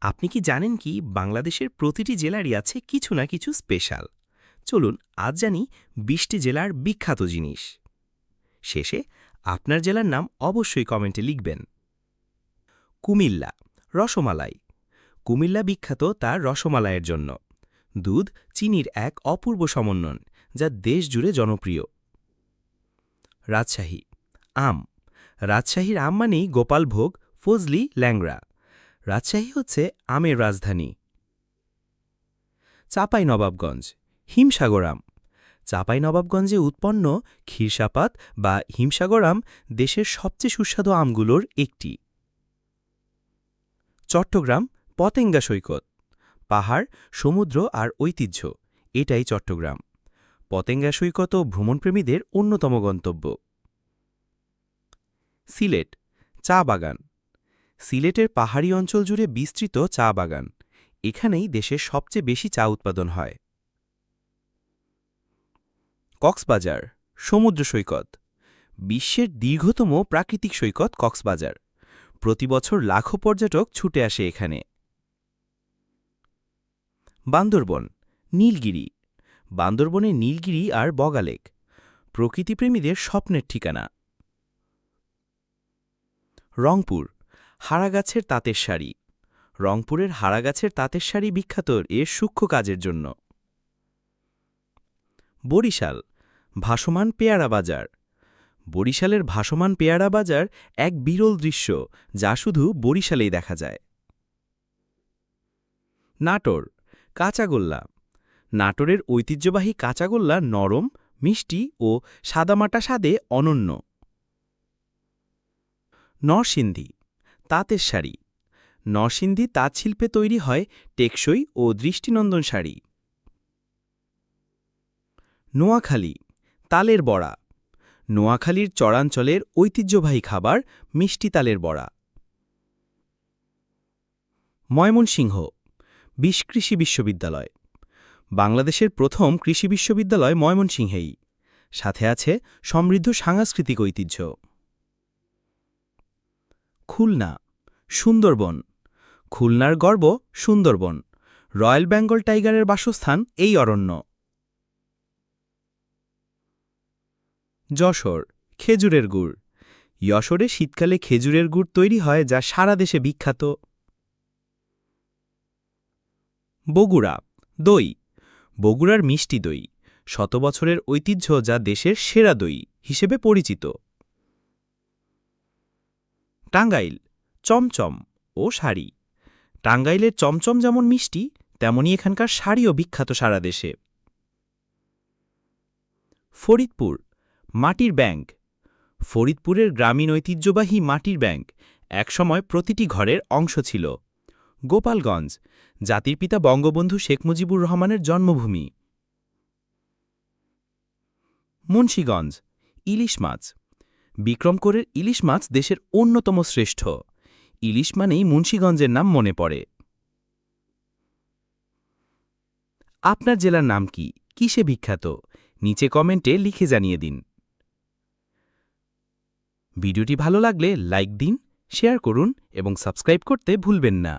আপনি কি জানেন কি বাংলাদেশের প্রতিটি জেলারই আছে কিছু না কিছু স্পেশাল? চলুন আজ জানি বিশটি জেলার বিখ্যাত জিনিস। শেষে আপনার জেলার নাম অবশ্যই কমেন্টে লিখবেন। কুমিল্লা, রসমালাই। কুমিল্লা বিখ্যাত তার রসমালাইয়ের জন্য। দুধ চিনির এক অপূর্ব সমন্বয়, যা দেশ জুড়ে জনপ্রিয়। রাজশাহী, আম। রাজশাহীর আম মানেই গোপালভোগ, ফজলি, ল্যাংড়া। রাজশাহী হচ্ছে আমের রাজধানী। চাপাই নবাবগঞ্জ হিমসাগর আম। চাপাই নবাবগঞ্জে উৎপন্ন ক্ষীরসাপাত বা হিমসাগরাম দেশের সবচেয়ে সুস্বাদু আমগুলোর একটি। চট্টগ্রাম, পতেঙ্গা সৈকত। পাহাড়, সমুদ্র আর ঐতিহ্য, এটাই চট্টগ্রাম। পতেঙ্গা সৈকত ভ্রমণপ্রেমীদের অন্যতম গন্তব্য। সিলেট, চা বাগান। সিলেটের পাহাড়ি অঞ্চল জুড়ে বিস্তৃত চা বাগান। এখানেই দেশের সবচেয়ে বেশি চা উৎপাদন হয়। কক্সবাজার, সমুদ্র সৈকত। বিশ্বের দীর্ঘতম প্রাকৃতিক সৈকত কক্সবাজার। প্রতি বছর লাখো পর্যটক ছুটে আসে এখানে। বান্দরবন, নীলগিরি। বান্দরবনে নীলগিরি আর বগালেক প্রকৃতিপ্রেমীদের স্বপ্নের ঠিকানা। রংপুর হারাগাছের তাঁতের শাড়ি। রংপুরের হারাগাছের তাঁতের শাড়ি বিখ্যাত এর সূক্ষ্ম কাজের জন্য। বরিশাল, ভাসমান পেয়ারা বাজার। বরিশালের ভাসমান পেয়ারা বাজার এক বিরল দৃশ্য যা শুধু বরিশালেই দেখা যায়। নাটোর, কাঁচাগোল্লা। নাটোরের ঐতিহ্যবাহী কাঁচাগোল্লা নরম, মিষ্টি ও সাদামাটা স্বাদে অনন্য। নরসিংদী তাঁতের শাড়ি। নরসিংদী তাঁতশিল্পে তৈরি হয় টেকসই ও দৃষ্টিনন্দন শাড়ি। নোয়াখালী, তালের বড়া। নোয়াখালীর চরাঞ্চলের ঐতিহ্যবাহী খাবার মিষ্টি তালের বড়া। ময়মনসিংহ, বিশ কৃষি বিশ্ববিদ্যালয়। বাংলাদেশের প্রথম কৃষি বিশ্ববিদ্যালয় ময়মনসিংহেই। সাথে আছে সমৃদ্ধ সাংস্কৃতিক ঐতিহ্য। খুলনা, সুন্দরবন। খুলনার গর্ব সুন্দরবন। রয়্যাল বেঙ্গল টাইগারের বাসস্থান এই অরণ্য। যশোর, খেজুরের গুড়। যশোরে শীতকালে খেজুরের গুড় তৈরি হয় যা সারা দেশে বিখ্যাত। বগুড়া, দই। বগুড়ার মিষ্টি দই। শত বছরের ঐতিহ্য যা দেশের সেরা দই হিসেবে পরিচিত। টাঙ্গাইল, চমচম ও শাড়ি। টাঙ্গাইলের চমচম যেমন মিষ্টি, তেমনি এখানকার শাড়িও বিখ্যাত সারা দেশে। ফরিদপুর, মাটির ব্যাংক। ফরিদপুরের গ্রামীণ ঐতিহ্যবাহী মাটির ব্যাংক একসময় প্রতিটি ঘরের অংশ ছিল। গোপালগঞ্জ, জাতির পিতা বঙ্গবন্ধু শেখ মুজিবুর রহমানের জন্মভূমি। মুন্সীগঞ্জ, ইলিশ মাছ। বিক্রমকরের ইলিশ মাছ দেশের অন্যতম শ্রেষ্ঠ। ইলিশ মানেই মুন্সীগঞ্জের নাম মনে পড়ে। আপনার জেলার নাম কি? কিসে বিখ্যাত? নিচে কমেন্টে লিখে জানিয়ে দিন। ভিডিওটি ভালো লাগলে লাইক দিন, শেয়ার করুন এবং সাবস্ক্রাইব করতে ভুলবেন না।